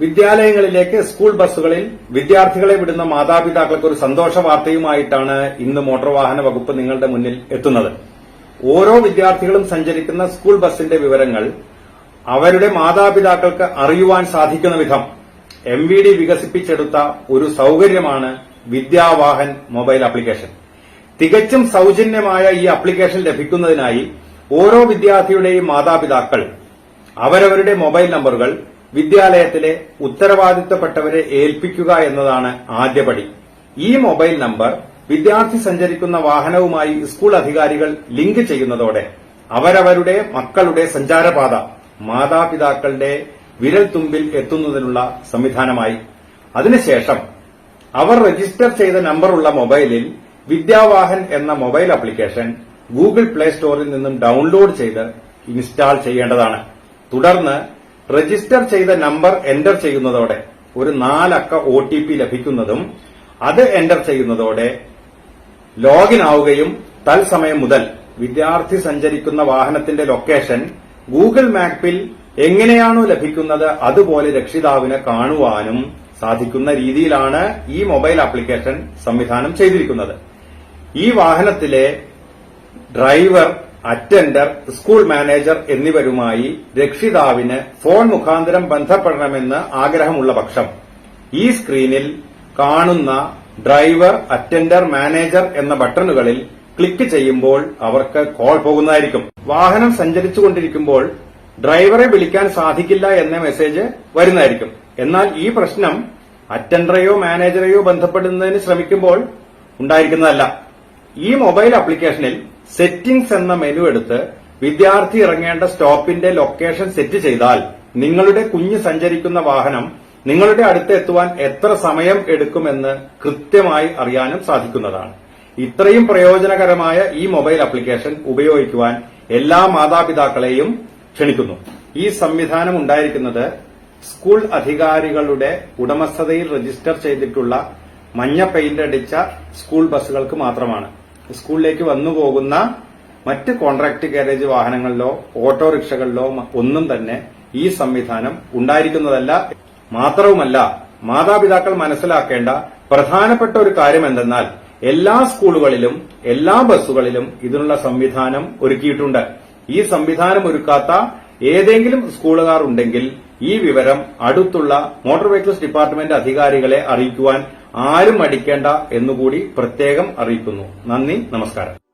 വിദ്യാലയങ്ങളിലേക്ക് school ബസ്സുകളിൽ വിദ്യാർത്ഥികളെ വിടുന്ന മാതാപിതാക്കൾക്ക് ഒരു സന്തോഷ വാർത്തയുമായിട്ടാണ് ഇന്ന് മോട്ടോർ വാഹന വകുപ്പ് നിങ്ങളുടെ മുന്നിൽ എത്തുന്നത്. ഓരോ വിദ്യാർത്ഥികളും സഞ്ചരിക്കുന്ന സ്കൂൾ ബസിന്റെ വിവരങ്ങൾ അവരുടെ മാതാപിതാക്കൾക്ക് അറിയുവാൻ സാധിക്കുന്ന വിധം എം വി ഡി വികസിപ്പിച്ചെടുത്ത ഒരു സൌകര്യമാണ് വിദ്യാവാഹൻ മൊബൈൽ ആപ്ലിക്കേഷൻ. തികച്ചും സൌജന്യമായ ഈ ആപ്ലിക്കേഷൻ ലഭിക്കുന്നതിനായി ഓരോ വിദ്യാർത്ഥിയുടെയും മാതാപിതാക്കൾ അവരവരുടെ മൊബൈൽ നമ്പറുകൾ വിദ്യാലയത്തിലെ ഉത്തരവാദിത്തപ്പെട്ടവരെ ഏൽപ്പിക്കുക എന്നതാണ് ആദ്യപടി ഈ മൊബൈൽ നമ്പർ വിദ്യാർത്ഥി സഞ്ചരിക്കുന്ന വാഹനവുമായി സ്കൂൾ അധികാരികൾ ലിങ്ക് ചെയ്യുന്നതോടെ അവരവരുടെ മക്കളുടെ സഞ്ചാരപാത മാതാപിതാക്കളുടെ വിരൽ തുമ്പിൽ എത്തുന്നതിനുള്ള സംവിധാനമായി. അതിനുശേഷം അവർ രജിസ്റ്റർ ചെയ്ത നമ്പറുള്ള മൊബൈലിൽ വിദ്യാവാഹൻ എന്ന മൊബൈൽ ആപ്ലിക്കേഷൻ ഗൂഗിൾ പ്ലേ സ്റ്റോറിൽ നിന്നും ഡൌൺലോഡ് ചെയ്ത് ഇൻസ്റ്റാൾ ചെയ്യേണ്ടതാണ്. തുടർന്ന് രജിസ്റ്റർ ചെയ്ത നമ്പർ എന്റർ ചെയ്യുന്നതോടെ ഒരു നാലക്ക ഒ ടി പി ലഭിക്കുന്നതും അത് എന്റർ ചെയ്യുന്നതോടെ ലോഗിൻ ആവുകയും തൽസമയം മുതൽ വിദ്യാർത്ഥി സഞ്ചരിക്കുന്ന വാഹനത്തിന്റെ ലൊക്കേഷൻ ഗൂഗിൾ മാപ്പിൽ എങ്ങനെയാണോ ലഭിക്കുന്നത് അതുപോലെ രക്ഷിതാവിനെ കാണുവാനും സാധിക്കുന്ന രീതിയിലാണ് ഈ മൊബൈൽ ആപ്ലിക്കേഷൻ സംവിധാനം ചെയ്തിരിക്കുന്നത്. ഈ വാഹനത്തിലെ ഡ്രൈവർ അറ്റൻഡർ സ്കൂൾ മാനേജർ എന്നിവരുമായി രക്ഷിതാവിന് ഫോൺ മുഖാന്തരം ബന്ധപ്പെടണമെന്ന് ആഗ്രഹമുള്ള പക്ഷം ഈ സ്ക്രീനിൽ കാണുന്ന ഡ്രൈവർ അറ്റൻഡർ മാനേജർ എന്ന ബട്ടണുകളിൽ ക്ലിക്ക് ചെയ്യുമ്പോൾ അവർക്ക് കോൾ പോകുന്നതായിരിക്കും. വാഹനം സഞ്ചരിച്ചുകൊണ്ടിരിക്കുമ്പോൾ ഡ്രൈവറെ വിളിക്കാൻ സാധിക്കില്ല എന്ന മെസ്സേജ് വരുന്നതായിരിക്കും. എന്നാൽ ഈ പ്രശ്നം അറ്റൻഡറെയോ മാനേജറെയോ ബന്ധപ്പെടുന്നതിന് ശ്രമിക്കുമ്പോൾ ഉണ്ടായിരിക്കുന്നതല്ല. ഈ മൊബൈൽ ആപ്ലിക്കേഷനിൽ സെറ്റിംഗ്സ് എന്ന മെനു എടുത്ത് വിദ്യാർത്ഥി ഇറങ്ങേണ്ട സ്റ്റോപ്പിന്റെ ലൊക്കേഷൻ സെറ്റ് ചെയ്താൽ നിങ്ങളുടെ കുഞ്ഞ് സഞ്ചരിക്കുന്ന വാഹനം നിങ്ങളുടെ അടുത്ത് എത്തുവാൻ എത്ര സമയം എടുക്കുമെന്ന് കൃത്യമായി അറിയാനും സാധിക്കുന്നതാണ്. ഇത്രയും പ്രയോജനകരമായ ഈ മൊബൈൽ ആപ്ലിക്കേഷൻ ഉപയോഗിക്കുവാൻ എല്ലാ മാതാപിതാക്കളെയും ക്ഷണിക്കുന്നു. ഈ സംവിധാനം ഉണ്ടായിരിക്കുന്നത് സ്കൂൾ അധികാരികളുടെ ഉടമസ്ഥതയിൽ രജിസ്റ്റർ ചെയ്തിട്ടുള്ള മഞ്ഞ പെയിന്റ് അടിച്ച സ്കൂൾ ബസ്സുകൾക്ക് മാത്രമാണ്. സ്കൂളിലേക്ക് വന്നു പോകുന്ന മറ്റ് കോൺട്രാക്ട് ഗാരേജ് വാഹനങ്ങളിലോ ഓട്ടോറിക്ഷകളിലോ ഒന്നും തന്നെ ഈ സംവിധാനം ഉണ്ടായിരിക്കുന്നതല്ല. മാത്രവുമല്ല മാതാപിതാക്കൾ മനസ്സിലാക്കേണ്ട പ്രധാനപ്പെട്ട ഒരു കാര്യം എന്തെന്നാൽ എല്ലാ സ്കൂളുകളിലും എല്ലാ ബസ്സുകളിലും ഇതിനുള്ള സംവിധാനം ഒരുക്കിയിട്ടുണ്ട്. ഈ സംവിധാനം ഒരുക്കാത്ത ഏതെങ്കിലും സ്കൂളുകാർ ഉണ്ടെങ്കിൽ ഈ വിവരം അടുത്തുള്ള മോട്ടോർ വെഹിക്കിൾസ് ഡിപ്പാർട്ട്മെന്റ് അധികാരികളെ അറിയിക്കുവാൻ ആരും അടിക്കേണ്ട എന്നുകൂടി പ്രത്യേകം അറിയിക്കുന്നു. നന്ദി നമസ്കാരം.